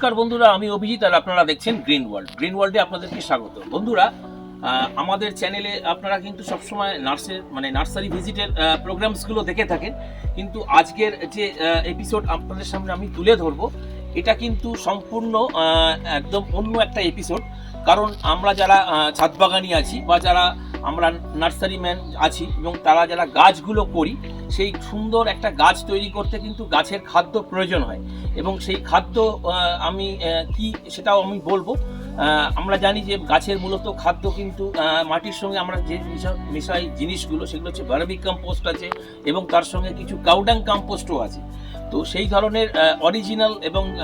নমস্কার বন্ধুরা, আমি অভিজিৎ আর আপনারা দেখছেন গ্রিন ওয়ার্ল্ড গ্রিন ওয়ার্ল্ডে আপনাদেরকে স্বাগত বন্ধুরা আমাদের চ্যানেলে আপনারা কিন্তু সবসময় নার্সের মানে নার্সারি ভিজিটের প্রোগ্রামসগুলো দেখে থাকেন। কিন্তু আজকের যে এপিসোড আপনাদের সামনে আমি তুলে ধরবো, এটা কিন্তু সম্পূর্ণ একদম অন্য একটা এপিসোড কারণ আমরা যারা ছাদ বাগানি আছি বা যারা আমরা নার্সারি ম্যান আছি এবং তারা যারা গাছগুলো করি সেই সুন্দর একটা গাছ তৈরি করতে কিন্তু গাছের খাদ্য প্রয়োজন হয়। এবং সেই খাদ্য আমি কি সেটাও আমি বলব। আমরা জানি যে গাছের মূলত খাদ্য কিন্তু মাটির সঙ্গে আমরা যে মিশা- মিশাই জিনিসগুলো, সেগুলো হচ্ছে বার্মিক কম্পোস্ট আছে এবং তার সঙ্গে কিছু কাউডাং কম্পোস্টও আছে। তো সেই ধরনের অরিজিনাল এবং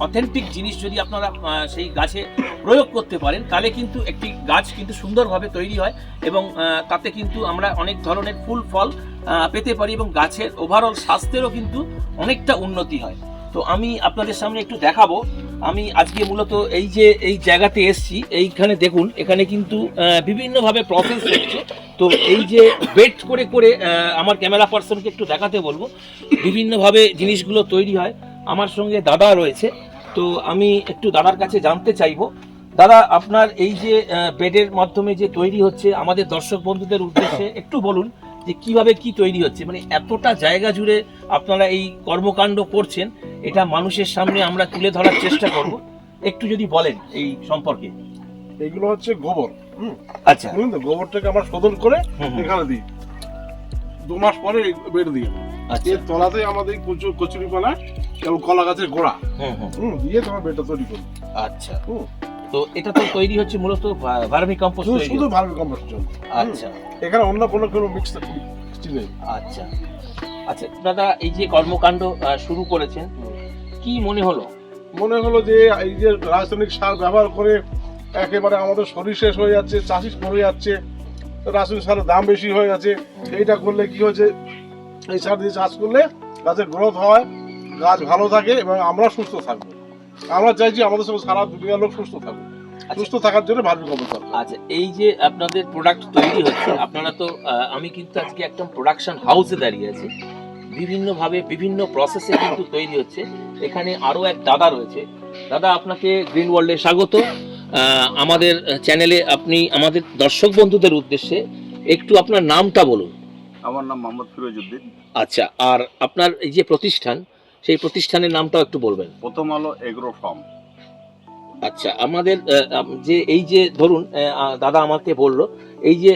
অথেন্টিক জিনিস যদি আপনারা সেই গাছে প্রয়োগ করতে পারেন, তাহলে কিন্তু একটি গাছ কিন্তু সুন্দরভাবে তৈরি হয় এবং তাতে কিন্তু আমরা অনেক ধরনের ফুল, ফল পেতে পারি এবং গাছের ওভারঅল স্বাস্থ্যেরও কিন্তু অনেকটা উন্নতি হয়। তো আমি আপনাদের সামনে একটু দেখাবো। আমি আজকে মূলত এই যে, এই জায়গাতে এসছি, এইখানে দেখুন, এখানে কিন্তু বিভিন্নভাবে প্রসেস হচ্ছে। তো এই যে বেড করে করে আমার ক্যামেরা পার্সনকে একটু দেখাতে বলব। বিভিন্নভাবে জিনিসগুলো তৈরি হয়। আমার সঙ্গে দাদা রয়েছে। তো আমি একটু দাদার কাছে জানতে চাইব। দাদা, আপনার এই যে বেডের মাধ্যমে যে তৈরি হচ্ছে, আমাদের দর্শক বন্ধুদের উদ্দেশ্যে একটু বলুন। যে কীভাবে কি তৈরি হচ্ছে মানে এতটা জায়গা জুড়ে আপনারা এই কর্মকাণ্ড করছেন এটা মানুষের সামনে আমরা তুলে ধরার চেষ্টা করব। একটু যদি বলেন এই সম্পর্কে। এগুলো হচ্ছে গোবর আচ্ছা। গোবরটাকে আমরা শোধন করে। এখানে দিই। দু মাস পরে বের দিই আচ্ছা। এর তলাতে আমাদের কচু কচুরি পানা এবং কলা গাছের গোড়া। হুম, হুম। হুম দিয়ে তোমার বেটা তৈরি করি। আচ্ছা। হুম। তো এটা তো তৈরি হচ্ছে মূলত ভার্মি কম্পোস্ট শুধু তৈরি শুধু ভার্মি কম্পোস্ট আচ্ছা। এখানে অন্য কোনো কোনো মিক্স নেই আচ্ছা। আচ্ছা দাদা এই যে কর্মকাণ্ড শুরু করেছেন কি মনে হলো? মনে হলো যে এই যে রাসায়নিক সার ব্যবহার করে একেবারে আমাদের শরীর শেষ হয়ে যাচ্ছে চাষি মরে যাচ্ছে রাসায়নিক সারের দাম বেশি হয়ে যাচ্ছে এইটা করলে কি হয়েছে? এই সার দিয়ে চাষ করলে গাছের গ্রোথ হয় গাছ ভালো থাকে এবং আমরা সুস্থ থাকব। আমরা চাইছি আমাদের সঙ্গে সারা দুনিয়ার লোক সুস্থ থাকবে সুস্থ থাকার জন্য ভার্মি কম্পোস্ট দরকার আচ্ছা এই যে আপনাদের প্রোডাক্ট তৈরি হচ্ছে আপনারা তো আমি কিন্তু আজকে একদম প্রোডাকশন হাউসে দাঁড়িয়ে আছি। বিভিন্নভাবে বিভিন্ন প্রসেসে কিন্তু তৈরি হচ্ছে। এখানে আরও এক দাদা রয়েছে। দাদা আপনাকে গ্রিন ওয়ার্ল্ডে স্বাগত। আহ, আমাদের চ্যানেলে আপনি আমাদের দর্শক বন্ধুদের উদ্দেশ্যে একটু আপনার নামটা বলুন। আমার নাম মোহাম্মদ ফিরোজউদ্দিন। আচ্ছা আর আপনার এই যে প্রতিষ্ঠান সেই প্রতিষ্ঠানের নামটাও একটু বলবেন। প্রথম আলো এগ্রো ফার্ম। আচ্ছা আমাদের যে এই যে ধরুন দাদা আমাকে বলল এই যে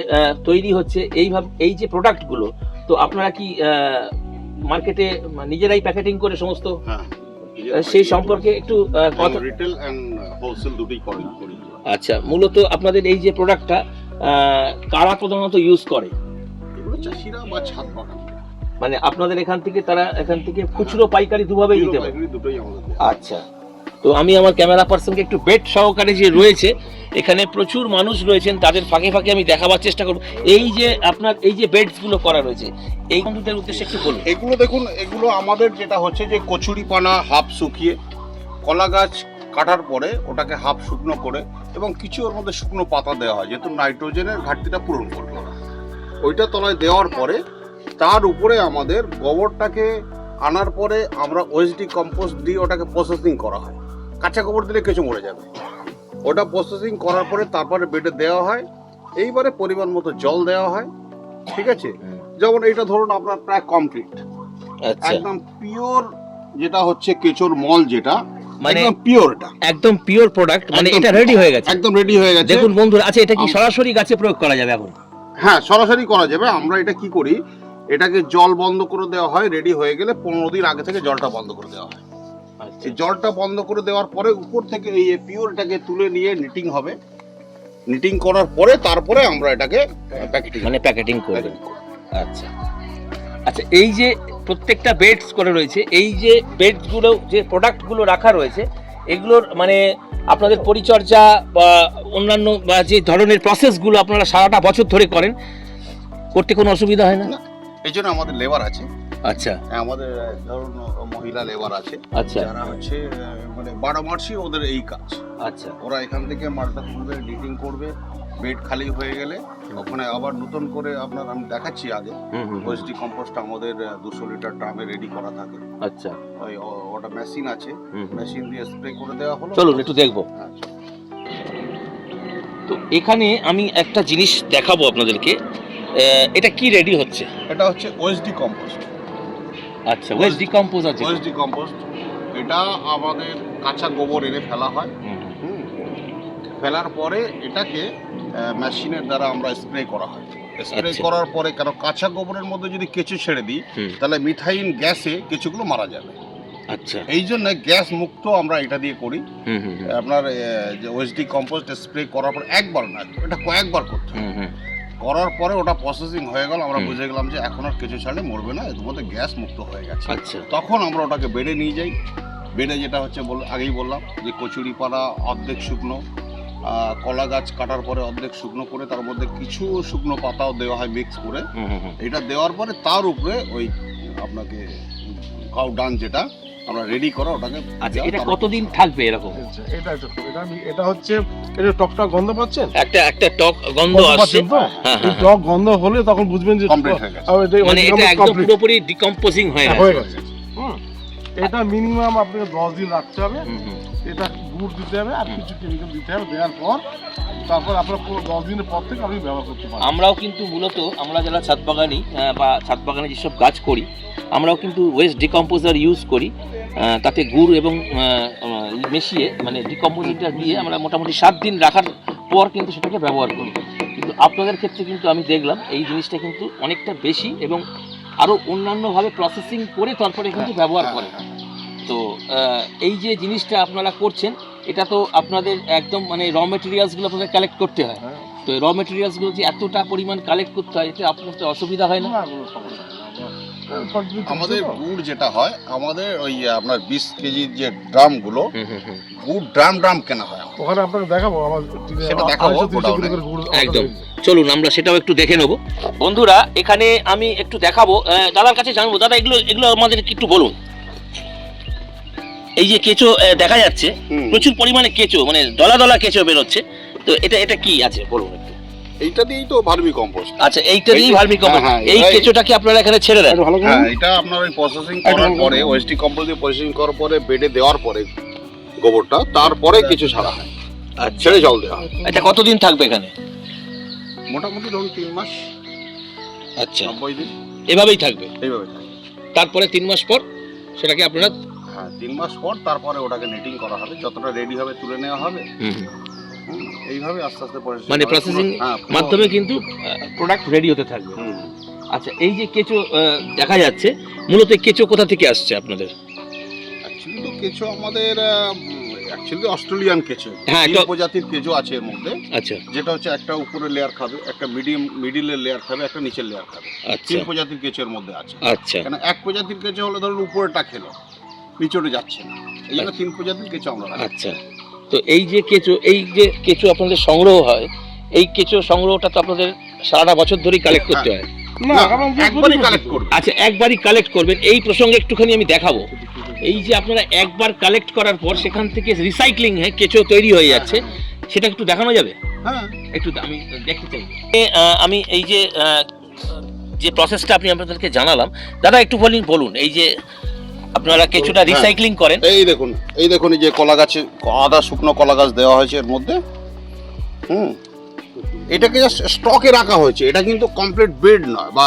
তৈরি হচ্ছে এইভাবে এই যে প্রোডাক্টগুলো তো আপনারা কি মার্কেটে নিজেরাই প্যাকেটিং করে সমস্ত? হ্যাঁ সেই সম্পর্কে একটু কথা রিটেল হোলসেল দুটোই আচ্ছা মূলত আপনাদের এই যে প্রোডাক্টটা কারা প্রধানত ইউজ করে? এগুলো চাষিরা বা ছাদ বাগান। মানে আপনাদের এখান থেকে তারা এখান থেকে খুচরো পাইকারি দুভাবে দিতে পারে। আচ্ছা। তো আমি আমার ক্যামেরা পার্সনকে একটু বেড সহকারে যে রয়েছে এখানে প্রচুর মানুষ রয়েছেন তাদের ফাঁকে ফাঁকে আমি দেখাবার চেষ্টা করব। এই যে আপনার এই যে বেডসগুলো করা রয়েছে এই বন্ধুদের উদ্দেশ্যে একটু বলুন। এগুলো দেখুন এগুলো আমাদের যেটা হচ্ছে যে কচুরি পানা হাফ শুকিয়ে কলা গাছ কাটার পরে ওটাকে হাফ শুকনো করে এবং কিছু ওর মধ্যে শুকনো পাতা দেওয়া হয় যেহেতু নাইট্রোজেনের ঘাটতিটা পূরণ করবে। ওইটা তলায় দেওয়ার পরে তার উপরে আমাদের গোবরটাকে আনার পরে আমরা ওএসডি কম্পোস্ট দিয়ে ওটাকে প্রসেসিং করা হয়। কাঁচা গোবর দিলে কিছু মরে যাবে। ওটা প্রসেসিং করার পরে তারপরে বেডে দেওয়া হয়। এইবারে পরিমাণ মতো জল দেওয়া হয়। ঠিক আছে? যেমন এইটা ধরুন আপনার প্রায় কমপ্লিট আচ্ছা। একদম পিওর যেটা হচ্ছে কেঁচোর মল যেটা মানে একদম পিওর একদম পিওর প্রোডাক্ট মানে এটা রেডি হয়ে গেছে। একদম রেডি হয়ে গেছে। দেখুন বন্ধুরা আচ্ছা এটা কি সরাসরি গাছে প্রয়োগ করা যাবে এখন? হ্যাঁ সরাসরি করা যাবে। আমরা এটা কি করি? এটাকে জল বন্ধ করে দেওয়া হয় রেডি হয়ে গেলে পনেরো দিন আগে থেকে জলটা বন্ধ করে দেওয়া হয়। আচ্ছা। এই জলটা বন্ধ করে দেওয়ার পরে উপর থেকে এই পিওরটাকে তুলে নিয়ে নিটিং হবে। নিটিং করার পরে তারপরে আমরা এটাকে প্যাকেটিং মানে প্যাকেটিং করবেন আচ্ছা। আচ্ছা এই যে প্রত্যেকটা বেডস করে রয়েছে এই যে বেডসগুলো যে প্রোডাক্টগুলো রাখা রয়েছে এগুলোর মানে আপনাদের পরিচর্যা বা অন্যান্য বা যে ধরনের প্রসেসগুলো আপনারা সারাটা বছর ধরে করেন করতে কোনো অসুবিধা হয় না এই জন্য আমাদের লেবার আছে। আচ্ছা। আমাদের ধরুন মহিলা লেবার আছে। আচ্ছা। যারা হচ্ছে মানে বারো মাসই ওদের এই কাজ। আচ্ছা। ওরা এখান থেকে মালটা তুলবে ডিটিং করবে বেড খালি হয়ে গেলে ওখানে আবার নতুন করে আপনার আমি দেখাচ্ছি আগে। ওএসডি কম্পোস্ট আমাদের দুশো লিটার ড্রামে রেডি করা থাকে। আচ্ছা। ওই ওটা মেশিন আছে। মেশিন দিয়ে স্প্রে করে দেওয়া হলো। চলুন একটু দেখব। হ্যাঁ, তো এখানে আমি একটা জিনিস দেখাবো আপনাদেরকে। এটা কি রেডি হচ্ছে? এটা হচ্ছে ওএসডি কম্পোস্ট আচ্ছা ওয়েস্ট ডিকম্পোজ আছে। ওএসডি কম্পোস্ট এটা আমাদের কাঁচা গোবর এনে ফেলা হয়। ফেলার পরে এটাকে মেশিনের দ্বারা আমরা স্প্রে করা হয়। স্প্রে আচ্ছা। করার পরে কারণ কাঁচা গোবরের মধ্যে যদি কেঁচো ছেড়ে দিই তাহলে মিথাইন গ্যাসে কেঁচোগুলো মারা যাবে। আচ্ছা। এই জন্য গ্যাস মুক্ত আমরা এটা দিয়ে করি। হুম হুম হুম, আপনার যে ওএসডি কম্পোস্ট স্প্রে করার পর একবার না এটা কয়েকবার করতে হয়। করার পরে ওটা প্রসেসিং হয়ে গেল আমরা বুঝে গেলাম যে এখন আর কেঁচো ছাড়লে মরবে না এর মধ্যে গ্যাস মুক্ত হয়ে গেছে। আচ্ছা। তখন আমরা ওটাকে বেডে নিয়ে যাই। বেডে যেটা হচ্ছে বল আগেই বললাম যে কচুরি পাড়া অর্ধেক শুকনো কলা গাছ কাটার পরে অর্ধেক শুকনো করে তার মধ্যে কিছু শুকনো পাতাও দেওয়া হয় মিক্স করে। এটা দেওয়ার পরে তার উপরে ওই আপনাকে কাউ ডান যেটা আমরা রেডি করা ওটাকে আচ্ছা এটা কতদিন থাকবে এরকম? আচ্ছা, এটা এটা এটা হচ্ছে এটা টকটা গন্ধ পাচ্ছেন? একটা একটা টক গন্ধ আসছে। হ্যাঁ হ্যাঁ টক গন্ধ হলে তখন বুঝবেন যে হয়ে মানে এটা একদম পুরোপুরি ডিকম্পোজিং হয়ে হয়ে গেছে। এটা মিনিমাম আপনাকে দশ দিন রাখতে হবে। এটা গুড় দিতে হবে আর কিছু কেমিক্যাল দিতে হবে দেওয়ার পর তারপর আপনার পুরো দশ দিনের পর থেকে আপনি ব্যবহার করতে পারবেন। আমরাও কিন্তু মূলত আমরা যারা ছাদ বাগানি বা ছাদ বাগানে যেসব গাছ করি আমরাও কিন্তু ওয়েস্ট ডিকম্পোজার ইউজ করি। তাতে গুড় এবং মিশিয়ে মানে ডিকম্পোজিটটা দিয়ে আমরা মোটামুটি সাত দিন রাখার পর কিন্তু সেটাকে ব্যবহার করি। কিন্তু আপনাদের ক্ষেত্রে কিন্তু আমি দেখলাম এই জিনিসটা কিন্তু অনেকটা বেশি এবং আরও অন্যান্যভাবে প্রসেসিং করে তারপরে কিন্তু ব্যবহার করে তো এই যে জিনিসটা আপনারা করছেন এটা তো আপনাদের একদম মানে র মেটেরিয়ালসগুলো আপনাদের কালেক্ট করতে হয়। হ্যাঁ। তো র মেটেরিয়ালসগুলো যে এতটা পরিমাণ কালেক্ট করতে হয় এতে আপনার তো অসুবিধা হয় না? আমাদের গুড় যেটা হয় আমাদের ওই আপনার বিশ কেজির যে ড্রামগুলো গুড় ড্রাম ড্রাম কেনা হয় ওখানে আপনাকে দেখাবো আমার সেটা দেখাবো, একদম। চলুন আমরা সেটাও একটু দেখে নেব। বন্ধুরা এখানে আমি একটু দেখাবো আহ, দাদার কাছে জানব। দাদা এগুলো এগুলো আমাদের একটু বলুন। এই যে কেঁচো দেখা যাচ্ছে প্রচুর পরিমাণে কেঁচো মানে দলা দলা কেঁচো বেরোচ্ছে। তো এটা এটা কি আছে বলুন একটু। এইটা দিয়েই তো ভার্মি কম্পোস্ট। আচ্ছা এইটা দিয়েই ভার্মি কম্পোস্ট। হ্যাঁ, হ্যাঁ, এই এই- কেঁচোটাকে আপনারা এখানে ছেড়ে দেন? হ্যাঁ এটা আপনার ওই প্রসেসিং করার পরে ওএসডি কম্পোস্ট দিয়ে প্রসেসিং করার পরে বেডে দেওয়ার পরে গোবরটা তারপরে কিছু ছাড়া হয়। আচ্ছা। ছেড়ে জল দেওয়া হয়। এটা কতদিন থাকবে এখানে? মোটামুটি ধরুন তিন মাস আচ্ছা। নব্বই দিন। এভাবেই থাকবে? এইভাবে থাকে তারপরে তিন মাস পর সেটাকে আপনারা হ্যাঁ তিন মাস পর তারপরে ওটাকে নেটিং করা হবে। যতটা রেডি হবে তুলে নেওয়া হবে। হুম, এইভাবে আস্তে আস্তে মানে হবে। processing হ্যাঁ, মাধ্যমে কিন্তু প্রোডাক্ট রেডি হতে থাকবে। আচ্ছা এই যে কেঁচো দেখা যাচ্ছে মূলত কেঁচো কোথা থেকে আসছে আপনাদের? অ্যাকচুয়ালি তো কেঁচো আমাদের অ্যাকচুয়ালি অস্ট্রেলিয়ান কেঁচো। হ্যাঁ, প্রজাতির কেঁচো আছে এর মধ্যে। আচ্ছা। যেটা হচ্ছে একটা উপরের লেয়ার খাবে একটা মিডিয়াম মিডিলের লেয়ার খাবে একটা নিচের লেয়ার খাবে। আচ্ছা। তিন প্রজাতির কেঁচোর মধ্যে আছে। আচ্ছা। কেন এক প্রজাতির কেঁচো হলে ধরুন উপরেটা খেলো নিচেটা যাচ্ছে না। এই জন্য তিন প্রজাতির কেঁচো আমরা আচ্ছা। তো এই যে কেঁচো এই যে কেঁচো আপনাদের সংগ্রহ হয় এই কেঁচো সংগ্রহটা তো আপনাদের সারাটা বছর ধরেই কালেক্ট করতে হয়। না না, কারণ যে একবারই কালেক্ট করবে। আচ্ছা একবারই কালেক্ট করবেন এই প্রসঙ্গে একটুখানি আমি দেখাবো। এই যে আপনারা একবার কালেক্ট করার পর সেখান থেকে রিসাইক্লিং হয়ে কেঁচো তৈরি হয়ে যাচ্ছে সেটা একটু দেখানো যাবে? হ্যাঁ। একটু আমি দেখতে চাই। আমি এই যে যে প্রসেসটা আপনি আপনাদেরকে জানালাম দাদা একটু বলুন বলুন এই যে আপনারা কিছুটা হ্যাঁ। রিসাইক্লিং করেন। এই দেখুন এই দেখুন এই যে কলা গাছে আদা শুকনো কলা গাছ দেওয়া হয়েছে এর মধ্যে। হুম। এটাকে জাস্ট স্টকে রাখা হয়েছে। এটা কিন্তু কমপ্লিট বেড নয় বা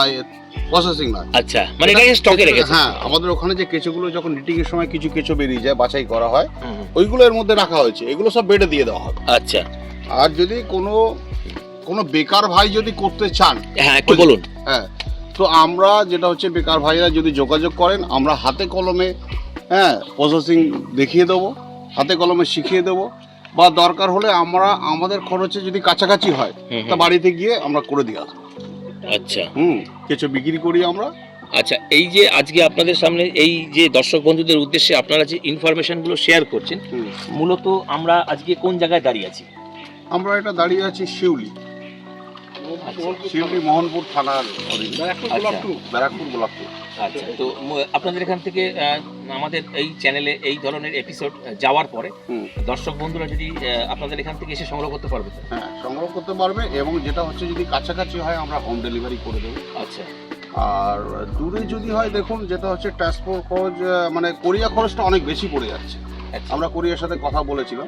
প্রসেসিং নয়। আচ্ছা মানে এটাকে স্টকে রেখেছে হ্যাঁ আমাদের ওখানে যে কেঁচোগুলো যখন নিটিং এর সময় কিছু কেঁচো বেরিয়ে যায় বাছাই করা হয়। ওইগুলো এর মধ্যে রাখা হয়েছে। এগুলো সব বেডে দিয়ে দেওয়া হবে। আচ্ছা। আর যদি কোনো কোনো বেকার ভাই যদি করতে চান হ্যাঁ একটু বলুন। হ্যাঁ তো আমরা যেটা হচ্ছে বেকার ভাইরা যদি যোগাযোগ করেন আমরা হাতে কলমে হ্যাঁ প্রসেসিং দেখিয়ে দেবো হাতে কলমে শিখিয়ে দেবো। বা দরকার হলে আমরা আমাদের খরচে যদি কাছাকাছি হয় তা বাড়িতে গিয়ে আমরা করে দিয়ে আসব। আচ্ছা। হুম কিছু বিক্রি করি আমরা। আচ্ছা এই যে আজকে আপনাদের সামনে এই যে দর্শক বন্ধুদের উদ্দেশ্যে আপনারা যে ইনফরমেশনগুলো শেয়ার করছেন মূলত আমরা আজকে কোন জায়গায় দাঁড়িয়ে আছি? আমরা এটা দাঁড়িয়ে আছি শিউলি। শিউলি মোহনপুর থানার ব্যারাকপুর আচ্ছা। গোলাপপুর আচ্ছা তো আপনাদের এখান থেকে আমাদের এই চ্যানেলে এই ধরনের এপিসোড যাওয়ার পরে দর্শক বন্ধুরা যদি আপনাদের এখান থেকে এসে সংগ্রহ করতে পারবে হ্যাঁ সংগ্রহ করতে পারবে এবং যেটা হচ্ছে যদি কাছাকাছি হয় আমরা হোম ডেলিভারি করে দেবো। আচ্ছা। আর দূরে যদি হয় দেখুন যেটা হচ্ছে ট্রান্সপোর্ট খরচ মানে কোরিয়া খরচটা অনেক বেশি পড়ে যাচ্ছে। আচ্ছা। আমরা কোরিয়ার সাথে কথা বলেছিলাম।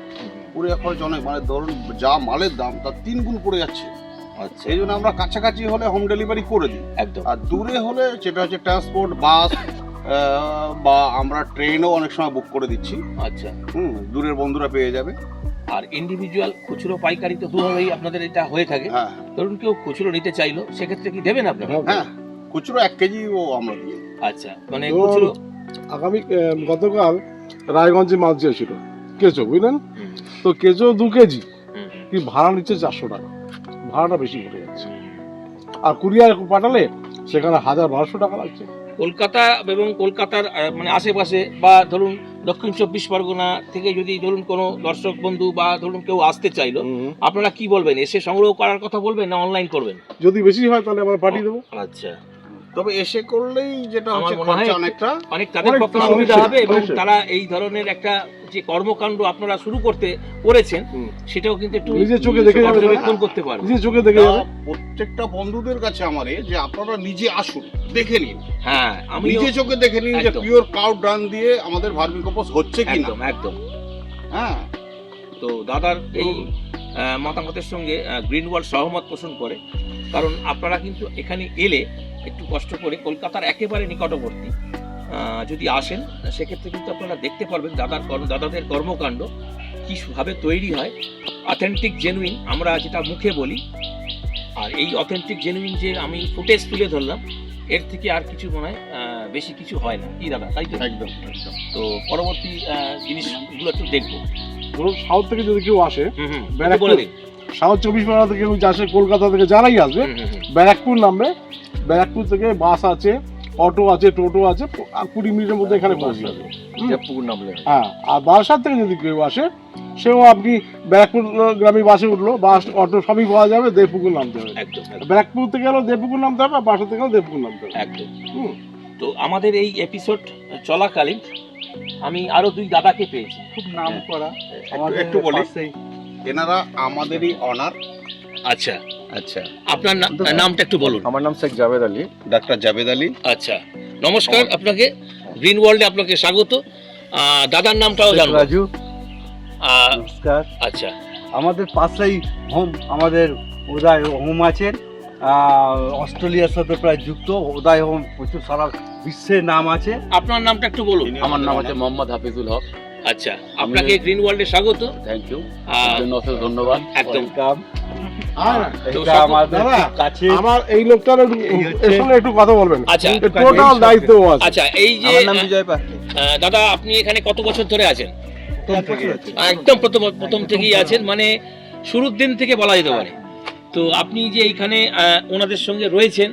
কোরিয়া খরচ অনেক মানে ধরুন যা মালের দাম তার তিন গুণ পড়ে যাচ্ছে। আচ্ছা। এই জন্য আমরা কাছাকাছি হলে হোম ডেলিভারি করে দিই। একদম। আর দূরে হলে যেটা হচ্ছে ট্রান্সপোর্ট বাস বা আমরা ট্রেনও অনেক সময় বুক করে দিচ্ছি। আচ্ছা। হুম দূরের বন্ধুরা পেয়ে যাবে। আর ইন্ডিভিজুয়াল খুচরো পাইকারি তো দুভাবেই আপনাদের এটা হয়ে থাকে। হ্যাঁ ধরুন কেউ খুচরো নিতে চাইলো সেক্ষেত্রে কি দেবেন আপনারা? হ্যাঁ খুচরো এক কেজিও আমরা দিই। আচ্ছা মানে খুচরো? আগামী গতকাল রায়গঞ্জে মাছ চেয়েছিল কেঁচো বুঝলেন? তো কেঁচো দু কেজি কি ভাড়া নিচ্ছে চারশো টাকা। ভাড়াটা বেশি পড়ে যাচ্ছে। আর কুরিয়ার পাঠালে সেখানে হাজার বারোশো টাকা লাগছে। কলকাতা এবং কলকাতার মানে আশেপাশে বা ধরুন দক্ষিণ চব্বিশ পরগনা থেকে যদি ধরুন কোনো দর্শক বন্ধু বা ধরুন কেউ আসতে চাইলো আপনারা কি বলবেন? এসে সংগ্রহ করার কথা বলবেন না অনলাইন করবেন? যদি বেশি হয় তাহলে আমরা পাঠিয়ে দেবো। আচ্ছা। তবে এসে করলেই যেটা হচ্ছে খরচা অনেকটা অনেক তাদের পক্ষে সুবিধা হবে এবং তারা এই ধরনের একটা যে কর্মকাণ্ড আপনারা শুরু করতে করেছেন সেটাও কিন্তু একটু নিজের চোখে দেখে পর্যবেক্ষণ করতে পারবে। নিজে চোখে দেখে যাবে। প্রত্যেকটা বন্ধুদের কাছে আমার যে আপনারা নিজে আসুন দেখে নিন। হ্যাঁ আমি নিজে চোখে দেখে নিন যে। পিওর কাউ ডান দিয়ে আমাদের ভার্মিকম্পোস্ট হচ্ছে কি না একদম একদম। হ্যাঁ। তো দাদার এই মতামতের সঙ্গে গ্রিন ওয়ার্ল্ড সহমত পোষণ করে। কারণ আপনারা কিন্তু এখানে এলে একটু কষ্ট করে কলকাতার একেবারে নিকটবর্তী যদি আসেন সেক্ষেত্রে কিন্তু আপনারা দেখতে পারবেন দাদার কর্ম দাদাদের কর্মকাণ্ড কীভাবে তৈরি হয়। অথেন্টিক জেনুইন আমরা যেটা মুখে বলি আর এই অথেন্টিক জেনুইন যে আমি ফুটেজ তুলে ধরলাম এর থেকে আর কিছু মনে হয় বেশি কিছু হয় না। কি দাদা তাই তো? একদম তো পরবর্তী জিনিসগুলো একটু দেখব। ধরুন সাউথ থেকে যদি কেউ আসে ব্যারাকপুর- সাউথ চব্বিশ পরগনা থেকে কেউ আসে কলকাতা থেকে যারাই আসবে। ব্যারাকপুর নামবে ব্যারাকপুর থেকে বাস আছে অটো আছে টোটো আছে আর কুড়ি মিনিটের মধ্যে এখানে পৌঁছে যাবে। হ্যাঁ আর বারাসাত থেকে যদি কেউ আসে সেও আপনি ব্যারাকপুর গ্রামে বাসে উঠল বাস অটো সবই পাওয়া যাবে দেবপুকুর নামতে হবে। ব্যারাকপুর থেকে গেলেও দেবপুকুর নামতে হবে আর বাসা থেকে গেলেও দেবপুকুর নামতে হবে। একদম। হুম। তো আমাদের এই এপিসোড চলাকালীন আমি আরও দুই দাদাকে পেয়েছি। খুব নাম করা একটু- একটু বলি এনারা আমাদেরই অনার আচ্ছা। আচ্ছা। আপনার নামটা একটু বলুন। আমার নাম শেখ জাভেদ আলী। ডাক্তার জাবেদ আলী। আচ্ছা। নমস্কার আপনাকে গ্রিন ওয়ার্ল্ডে আপনাকে স্বাগত। দাদার নামটাও জানব। রাজু। নমস্কার। আচ্ছা। আমাদের পাশেই হোম আমাদের উদয় হোম আছেন। অস্ট্রেলিয়ার সাথে প্রায় যুক্ত। উদয় হোম প্রচুর সারা বিশ্বের নাম আছে। আপনার নামটা একটু বলুন। আমার নাম হচ্ছে মোহাম্মদ হাফিজুল হক। আচ্ছা আপনাকে গ্রিন ওয়ার্ল্ডে স্বাগত। থ্যাংক ইউ অশেষ ধন্যবাদ। একদম। আমার এই লোকটার একটু কথা বলবেন। আচ্ছা। টোটাল দায়িত্ব আচ্ছা এই যে আমার নাম বিজয় পাত্র আহ, দাদা আপনি এখানে কত বছর ধরে আছেন। একদম প্রথম প্রথম থেকেই আছেন মানে শুরুর দিন থেকে বলা যেতে পারে। তো আপনি যে এইখানে আহ, ওনাদের সঙ্গে রয়েছেন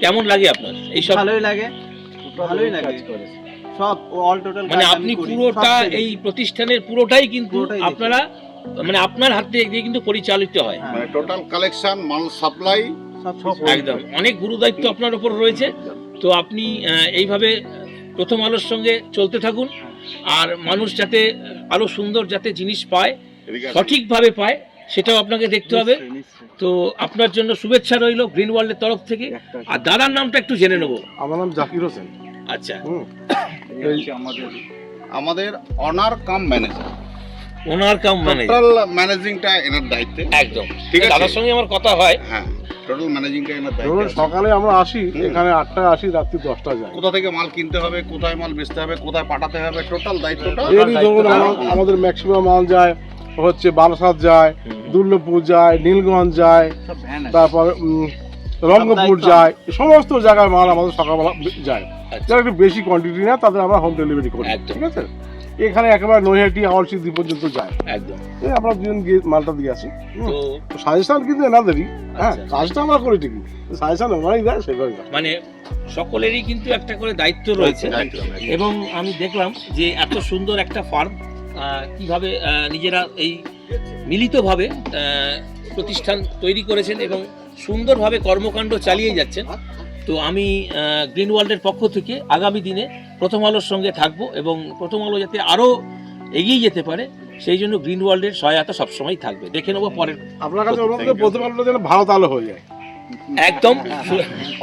কেমন লাগে আপনার? এইসব ভালোই লাগে। ভালোই লাগে। কাজ করে। সব অল টোটাল মানে আপনি পুরোটা এই প্রতিষ্ঠানের পুরোটাই কিন্তু আপনারা মানে আপনার হাত দিয়ে কিন্তু পরিচালিত হয়। মানে টোটাল কালেকশন মাল সাপ্লাই একদম। অনেক গুরু দায়িত্ব আপনার উপর রয়েছে। তো আপনি এইভাবে প্রথম আলোর সঙ্গে চলতে থাকুন আর মানুষ যাতে আরও সুন্দর যাতে জিনিস পায় সঠিকভাবে পায় সেটাও আপনাকে দেখতে হবে। তো আপনার জন্য শুভেচ্ছা রইল গ্রিন ওয়ার্ল্ডের তরফ থেকে। আর দাদার নামটা একটু জেনে নেব। আমার নাম জাকির হোসেন। আচ্ছা। হুম। আমাদের আমাদের অনার কাম ম্যানেজার ওনার কাম মানে টোটাল ম্যানেজিংটা এনার দায়িত্বে। একদম। ঠিক আছে। দাদার সঙ্গে আমার কথা হয়। হ্যাঁ টোটাল ম্যানেজিংটা এনার দায়িত্বে। সকালে আমরা আসি এখানে আটটায় আসি রাত্রি দশটায় যাই। কোথা থেকে মাল কিনতে হবে কোথায় মাল বেচতে হবে কোথায় পাঠাতে হবে টোটাল দায়িত্বটা আমাদের ম্যাক্সিমাম মাল যায় হচ্ছে বারাসাত যায় দুর্লভপুর যায় নীলগঞ্জ যায় তারপর রঙ্গপুর যায় সমস্ত জায়গায় মাল আমাদের সকালবেলা যায়। আচ্ছা। যারা একটু বেশি কোয়ান্টিটি না তাদের আমরা হোম ডেলিভারি করি। ঠিক আছে? এখানে একেবারে নৈহাটি হাওড় সিদ্ধি পর্যন্ত যায়। একদম। এই আমরা দুজন গিয়ে মালটা দিয়ে আসি। তো সাজেশন কিন্তু এনাদেরই হ্যাঁ আচ্ছা। কাজটা আমরা করি ঠিকই। সাজেশন ওনারাই দেয় সেভাবে মানে সকলেরই কিন্তু একটা করে দায়িত্ব রয়েছে। এবং আমি দেখলাম যে এত সুন্দর একটা ফার্ম কীভাবে নিজেরা এই মিলিতভাবে প্রতিষ্ঠান তৈরি করেছেন এবং সুন্দরভাবে কর্মকাণ্ড চালিয়ে যাচ্ছেন। তো আমি গ্রিন ওয়ার্ল্ডের পক্ষ থেকে আগামী দিনে প্রথম আলোর সঙ্গে থাকব এবং প্রথম আলো যাতে আরও এগিয়ে যেতে পারে সেই জন্য গ্রিন ওয়ার্ল্ডের সহায়তা সবসময় থাকবে। দেখে নেব পরের আপনার কাছে প্রথম আলোটা যেন ভালো তাহলে হয়ে যায়। একদম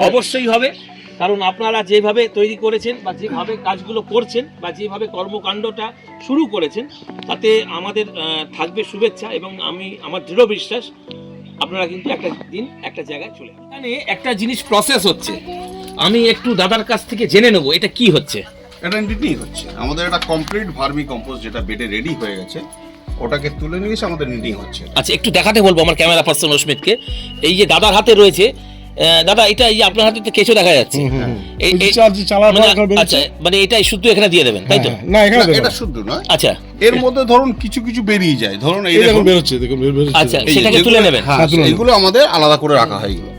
অবশ্যই হবে। কারণ আপনারা যেভাবে তৈরি করেছেন বা যেভাবে কাজগুলো করছেন বা যেভাবে কর্মকাণ্ডটা শুরু করেছেন তাতে আমাদের থাকবে শুভেচ্ছা এবং আমি আমার দৃঢ় বিশ্বাস আপনারা কিন্তু একটা দিন একটা জায়গায় চলে। এখানে একটা জিনিস প্রসেস হচ্ছে। আমি একটু দাদার কাছ থেকে জেনে নেব এটা কি হচ্ছে? এটা হচ্ছে। আমাদের একটা কমপ্লিট ভার্মি কম্পোস্ট যেটা বেডে রেডি হয়ে গেছে ওটাকে তুলে নিয়ে এসে আমাদের নিটিং হচ্ছে। আচ্ছা একটু দেখাতে বলব আমার ক্যামেরা পার্সন অস্মিতকে। এই যে দাদার হাতে রয়েছে দাদা এটা এই যে আপনার হাতে তো কেঁচো দেখা যাচ্ছে। মানে- এখন আচ্ছা মানে এটাই শুদ্ধ এখানে দিয়ে দেবেন তাই তো? না এখানে না, এটা শুদ্ধ নয়। আচ্ছা। এর মধ্যে ধরুন কিছু কিছু বেরিয়ে যায়। ধরুন এই দেখুন বেরোচ্ছে দেখুন বের- বেরোচ্ছে। আচ্ছা সেটাকে তুলে নেবেন। হ্যাঁ হ্যাঁ। এগুলো আমাদের আলাদা করে রাখা হয় এগুলো।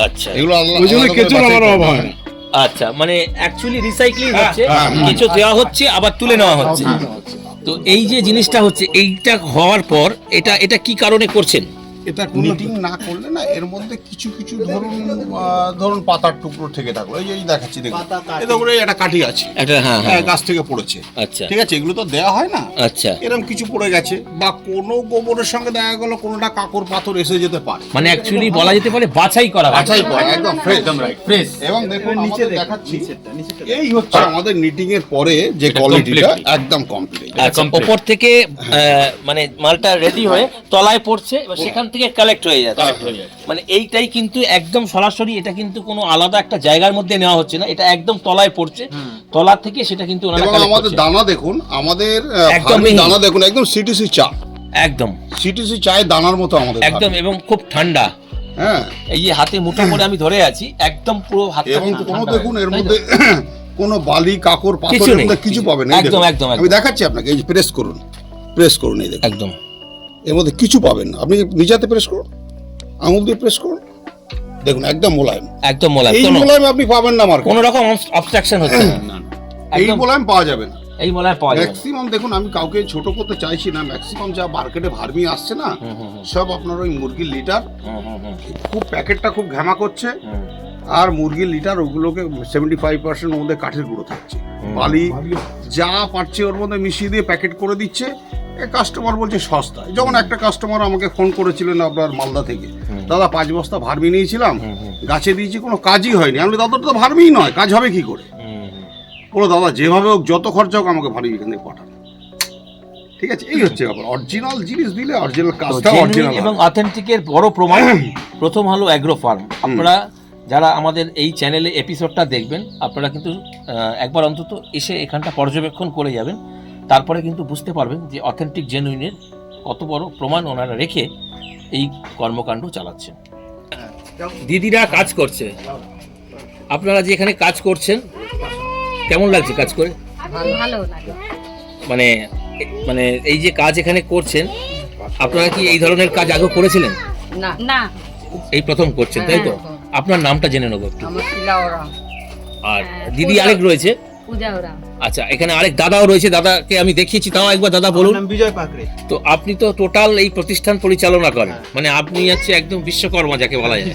আচ্ছা। এগুলো আলাদা ওই জন্য কেঁচোর আমার অভাব হয়। হয়। আচ্ছা মানে অ্যাকচুয়ালি রিসাইক্লিং হচ্ছে হ্যাঁ, হ্যাঁ। কিছু দেওয়া হচ্ছে আবার তুলে নেওয়া হচ্ছে। তো এই যে জিনিসটা হচ্ছে এইটা হওয়ার পর এটা এটা কি কারণে করছেন? এটা নিটিং না করলে না এর মধ্যে কিছু কিছু ধরুন ধরুন পাতার টুকরো থেকে থাকল। এই যে দেখাচ্ছি দেখুন। দেখুন এই একটা কাঠি আছে। একটা হ্যাঁ হ্যাঁ। গাছ থেকে পড়েছে। আচ্ছা। ঠিক আছে এগুলো তো দেওয়া হয় না। আচ্ছা। এরকম কিছু পড়ে গেছে বা কোনো গোবরের সঙ্গে দেখা গেল কোনোটা কাকর পাথর এসে যেতে পারে। মানে অ্যাকচুয়ালি বলা যেতে পারে বাছাই করা বাছাই করা একদম ফ্রেশ একদম রাইট ফ্রেশ এবং দেখুন নিচে দেখাচ্ছি এই হচ্ছে আমাদের নিটিং এর পরে যে এটা কোয়ালিটিটা। একদম কমপ্লিট আচ্ছা ওপর থেকে আহ, মানে মালটা রেডি হয়ে তলায় পড়ছে এবার সেখান থেকে কালেক্ট হয়ে যাচ্ছে। মানে এইটাই কিন্তু একদম সরাসরি এটা কিন্তু কোনো আলাদা একটা জায়গার মধ্যে নেওয়া হচ্ছে না এটা একদম তলায় পড়ছে। তলা থেকে সেটা কিন্তু আমাদের দানা দেখুন আমাদের। দানা দেখুন একদম সিটিসি চা। একদম। সিটিসি চায়ের দানার মতো আমাদের একদম এবং খুব ঠান্ডা। হ্যাঁ। এই হাতে মুঠো করে আমি ধরে আছি একদম পুরো হাতটা এবং কোনো দেখুন এর? মধ্যে কোনো বালি কাকর মধ্যে কিছু পাবেন। একদম, একদম, আমি। দেখাচ্ছি আপনাকে এই প্রেস করুন। প্রেস করুন এই দেখুন। একদম। এর মধ্যে কিছু পাবেন না। আপনি নিজেতে প্রেস করুন আঙুল দিয়ে প্রেস করুন দেখুন একদম মোলায়েম। একদম মোলায়েম। এই মোলায়েম আপনি পাবেন না মার্কেট কোনো রকম অবস্ট্রাকশন হচ্ছে না। এই মোলায়েম পাওয়া যাবে না। এই মোলায়েম পাওয়া যাবে ম্যাক্সিমাম দেখুন আমি কাউকে ছোট করতে চাইছি না। ম্যাক্সিমাম যা মার্কেটে ভার্মি আসছে না সব আপনার ওই মুরগির লিটার হুম, হুম, হুম, খুব প্যাকেটটা খুব ঘামা করছে। আর মুরগির লিটার ওগুলোকে সেভেন্টি ফাইভ পার্সেন্ট মধ্যে কাঠের গুঁড়ো থাকছে। বালি যা পারছে ওর মধ্যে মিশিয়ে দিয়ে প্যাকেট করে দিচ্ছে। কাস্টমার বলছে সস্তা যেমন একটা কাস্টমার আমাকে ফোন করেছিলেন আপনার মালদা থেকে দাদা পাঁচ বস্তা ভার্মি নিয়েছিলাম গাছে দিয়েছি কোনো কাজই হয়নি। আমি দাদা তো ভার্মিই নয় কাজ হবে কি করে। বলো দাদা যেভাবে হোক যত খরচা হোক আমাকে ভার্মি এখান থেকে পাঠান। ঠিক আছে এই হচ্ছে ব্যাপার। অরিজিনাল জিনিস দিলে অরিজিনাল কাজটা অরিজিনাল এবং অথেন্টিকের বড় প্রমাণ প্রথম হলো অ্যাগ্রো ফার্ম আপনারা যারা আমাদের এই চ্যানেলে এপিসোডটা দেখবেন আপনারা কিন্তু একবার অন্তত এসে এখানটা পর্যবেক্ষণ করে যাবেন। তারপরে কিন্তু বুঝতে পারবেন যে অথেন্টিক জেনুইনের কত বড় প্রমাণ ওনারা রেখে এই কর্মকাণ্ড চালাচ্ছেন। দিদিরা কাজ করছে। আপনারা যে এখানে কাজ করছেন কেমন লাগছে কাজ করে? ভালো লাগে। মানে মানে এই যে কাজ এখানে করছেন আপনারা কি এই ধরনের কাজ আগে করেছিলেন? না। না। এই প্রথম করছেন তাই তো? হ্যাঁ। আপনার নামটা জেনে নেব একটু। আর হ্যাঁ, দিদি আরেক রয়েছে। পূজা ওরা। আচ্ছা এখানে আরেক দাদাও রয়েছে দাদাকে আমি দেখিয়েছি তাও একবার দাদা বলুন। নাম বিজয় পাকড়ে। তো আপনি তো টোটাল এই প্রতিষ্ঠান পরিচালনা করেন। মানে আপনি হচ্ছে একদম বিশ্বকর্মা যাকে বলা যায়।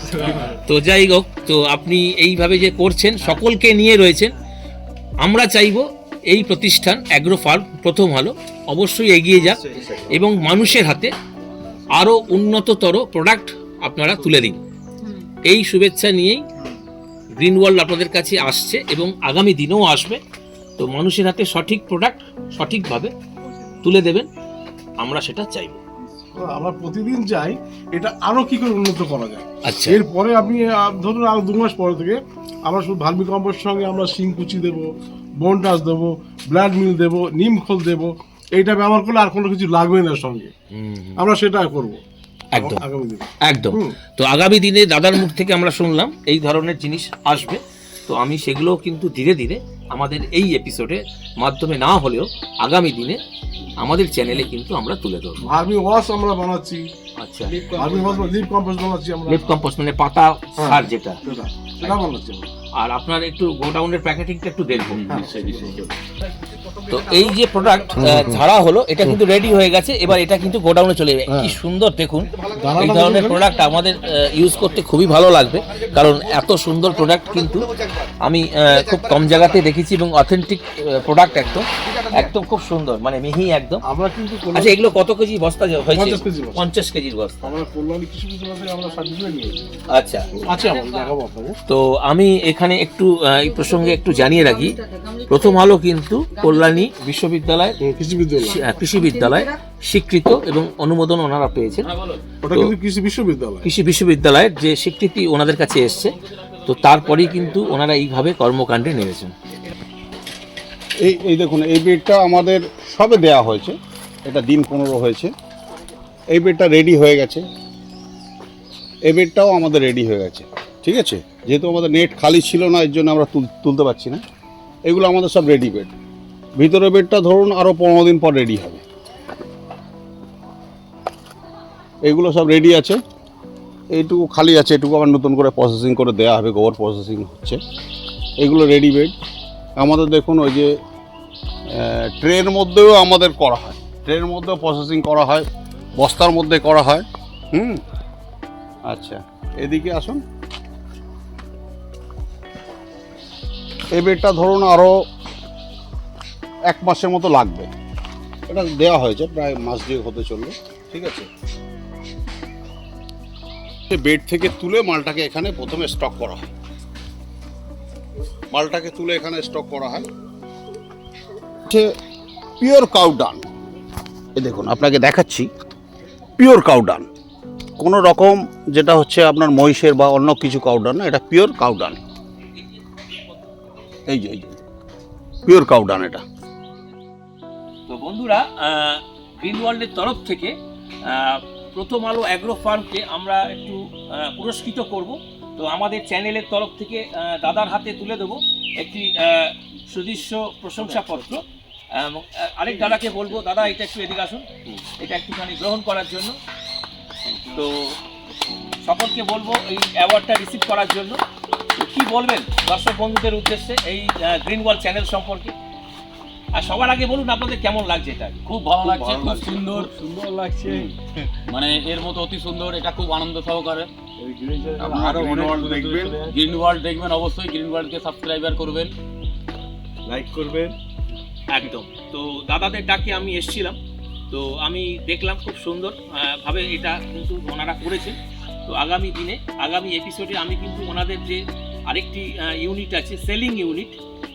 তো যাই হোক তো আপনি এইভাবে যে করছেন সকলকে নিয়ে রয়েছেন। আমরা চাইব এই প্রতিষ্ঠান অ্যাগ্রো ফার্ম প্রথম হলো অবশ্যই এগিয়ে যাক এবং মানুষের হাতে আরও উন্নততর প্রোডাক্ট আপনারা তুলে দিন। এই শুভেচ্ছা নিয়েই গ্রিন ওয়ার্ল্ড আপনাদের কাছে আসছে এবং আগামী দিনেও আসবে। তো মানুষের হাতে সঠিক প্রোডাক্ট সঠিকভাবে তুলে দেবেন আমরা সেটা চাইব। আমরা প্রতিদিন চাই এটা আরও কি করে উন্নত করা যায়। আচ্ছা। এরপরে আপনি ধরুন আরও দু মাস পরে থেকে আমরা শুধু ভার্মি কম্পোস্ট সঙ্গে আমরা শিংকুচি দেবো বনটাস দেবো ব্লাড মিল দেবো নিম খোল দেবো এইটা ব্যবহার করলে আর কোনো কিছু লাগবে না সঙ্গে। আমরা সেটা করব। একদম। আগামী দিনে। একদম। তো আগামী দিনে দাদার মুখ থেকে আমরা শুনলাম এই ধরনের জিনিস আসবে। তো আমি সেগুলো কিন্তু ধীরে ধীরে আমাদের এই এপিসোডের মাধ্যমে না হলেও আগামী দিনে আমাদের চ্যানেলে কিন্তু আমরা তুলে ধরবো। ভার্মি ওয়াশ আমরা বানাচ্ছি। আচ্ছা। ভার্মি ওয়াশ লিপ কম্পোস্ট বানাচ্ছি আমরা। লিপ কম্পোস্ট মানে পাতা সার যেটা। সেটা। সেটা বানাচ্ছি আর আপনার একটু গোডাউনের প্যাকেটিংটা একটু দেখব হ্যাঁ, তো এই যে প্রোডাক্ট ঝাড়া হলো এটা কিন্তু রেডি হয়ে গেছে এবার এটা কিন্তু গোডাউনে চলে যাবে। কি সুন্দর দেখুন এই ধরনের প্রোডাক্ট আমাদের ইউজ করতে খুবই ভালো লাগবে কারণ এত সুন্দর প্রোডাক্ট কিন্তু আমি খুব কম জায়গাতে দেখেছি এবং অথেন্টিক প্রোডাক্ট একদম একদম খুব সুন্দর মানে মিহি একদম। আমরা কিন্তু আচ্ছা এগুলো কত কেজি বস্তা হয়েছে? 50 কেজি বস্তা। পঞ্চাশ কেজির বস্তা। আচ্ছা। আপনাকে। তো আমি এখানে একটু এই প্রসঙ্গে একটু জানিয়ে রাখি। প্রথম আলো কিন্তু কল্যাণী বিশ্ববিদ্যালয় কৃষি বিদ্যালয় কৃষি বিদ্যালয় স্বীকৃত এবং অনুমোদন ওনারা পেয়েছেন। ওটা কিন্তু কৃষি বিশ্ববিদ্যালয়। কৃষি বিশ্ববিদ্যালয়ের যে স্বীকৃতি ওনাদের কাছে এসছে তো তারপরেই কিন্তু ওনারা এইভাবে কর্মকাণ্ডে নেমেছেন। এই এই দেখুন এই বেডটা আমাদের সবে দেয়া হয়েছে। এটা দিন পনেরো হয়েছে। এই বেডটা রেডি হয়ে গেছে। এই বেডটাও আমাদের রেডি হয়ে গেছে। ঠিক আছে? যেহেতু আমাদের নেট খালি ছিল না এর জন্য আমরা তুল- তুলতে পারছি না। এগুলো আমাদের সব রেডি বেড। ভিতরে বেডটা ধরুন আরও পনেরো দিন পর রেডি হবে। এগুলো সব রেডি আছে। এইটুকু খালি আছে, এটুকু আবার নতুন করে প্রসেসিং করে দেওয়া হবে, গোবর প্রসেসিং হচ্ছে। এগুলো রেডি বেড আমাদের দেখুন ওই যে ট্রের মধ্যেও আমাদের করা হয়। ট্রেনের মধ্যেও প্রসেসিং করা হয়, বস্তার মধ্যে করা হয়। হুম? আচ্ছা এদিকে আসুন। এই বেডটা ধরুন আরও এক মাসের মতো লাগবে। এটা দেওয়া হয়েছে, প্রায় মাস দুয়েক হতে চলল, ঠিক আছে? বেড থেকে তুলে মালটাকে এখানে প্রথমে স্টক করা হয়। মালটাকে তুলে এখানে স্টক করা হয়। পিওর কাউডান এ দেখুন, আপনাকে দেখাচ্ছি, পিওর কাউডান কোনো রকম যেটা হচ্ছে আপনার মহিষের বা অন্য কিছু কাউডান না, এটা পিওর কাউডান এই যে এই যে, পিওর কাউডান এটা। বন্ধুরা গ্রিন ওয়ার্ল্ডের তরফ থেকে প্রথম আলো অ্যাগ্রো ফার্মকে আমরা একটু পুরস্কৃত করব। তো আমাদের চ্যানেলের তরফ থেকে দাদার হাতে তুলে দেবো একটি সুদৃশ্য প্রশংসাপত্র। আরেক দাদাকে বলব, দাদা, এটা একটু এদিকে আসুন। এটা একটুখানি গ্রহণ করার জন্য। তো সকলকে বলব, এই অ্যাওয়ার্ডটা রিসিভ করার জন্য। কি বলবেন দর্শক বন্ধুদের উদ্দেশ্যে এই গ্রিন ওয়ার্ল্ড চ্যানেল সম্পর্কে? আর সবার আগে বলুন আপনাদের কেমন লাগছে এটা? খুব ভালো লাগছে খুব সুন্দর। সুন্দর লাগছে। মানে এর মতো অতি সুন্দর এটা খুব আনন্দ সহকারে। Green World দেখবেন। গ্রিন ওয়ার্ল্ড দেখবেন অবশ্যই গ্রিন ওয়ার্ল্ডকে সাবস্ক্রাইবার করবেন। লাইক করবেন। একদম। তো দাদাদের ডাকে আমি এসেছিলাম। তো আমি দেখলাম খুব সুন্দর ভাবে এটা কিন্তু ওনারা করেছেন। তো আগামী দিনে আগামী এপিসোডে আমি কিন্তু ওনাদের যে আরেকটি ইউনিট আছে সেলিং ইউনিট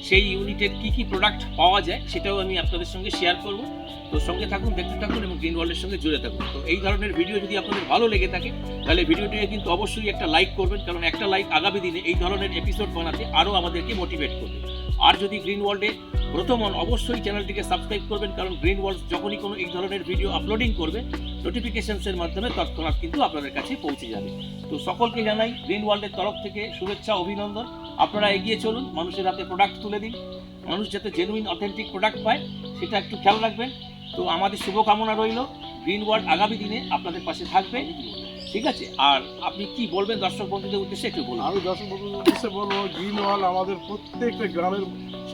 সেই ইউনিটের কি কি প্রোডাক্ট পাওয়া যায় সেটাও আমি আপনাদের সঙ্গে শেয়ার করব। তো সঙ্গে থাকুন, দেখতে থাকুন এবং গ্রিন ওয়ার্ল্ডের সঙ্গে জুড়ে থাকুন। তো এই ধরনের ভিডিও যদি আপনাদের ভালো লেগে থাকে, তাহলে ভিডিওটিকে কিন্তু অবশ্যই একটা লাইক করবেন, কারণ একটা লাইক আগামী দিনে এই ধরনের এপিসোড বানাতে আরও আমাদেরকে মোটিভেট করবে। আর যদি গ্রিন ওয়ার্ল্ডে প্রথম হন অবশ্যই চ্যানেলটিকে সাবস্ক্রাইব করবেন, কারণ গ্রিন ওয়ার্ল্ড যখনই কোনো এই ধরনের ভিডিও আপলোডিং করবে নোটিফিকেশনসের মাধ্যমে তৎক্ষণাৎ কিন্তু আপনাদের কাছে পৌঁছে যাবে। তো সকলকে জানাই গ্রিন ওয়ার্ল্ডের তরফ থেকে শুভেচ্ছা, অভিনন্দন। আপনারা এগিয়ে চলুন, মানুষের হাতে প্রোডাক্ট তুলে দিন। মানুষ যাতে জেনুইন অথেন্টিক প্রোডাক্ট পায়, সেটা একটু খেয়াল রাখবেন। তো আমাদের শুভকামনা রইল। গ্রিন ওয়ার্ল্ড আগামী দিনে আপনাদের পাশে থাকবে। ঠিক আছে? আর আপনি কি বলবেন দর্শক বন্ধুদের উদ্দেশ্যে একটু বলুন। আমি দর্শক বন্ধুদের উদ্দেশ্যে বলব, গ্রিন ওয়াল আমাদের প্রত্যেকটা গ্রামের,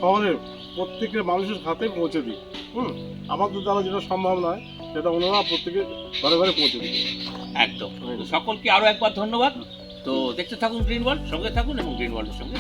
শহরের প্রত্যেকটা মানুষের হাতে পৌঁছে দিই হুম? আমাদের দ্বারা যেটা সম্ভব নয়। সেটা ওনারা প্রত্যেকে ঘরে ঘরে পৌঁছে দিই একদম। সকলকে আরও একবার ধন্যবাদ। তো দেখতে থাকুন গ্রিন ওয়ার্ল্ড সঙ্গে থাকুন এবং গ্রিন ওয়ার্ল্ডের সঙ্গে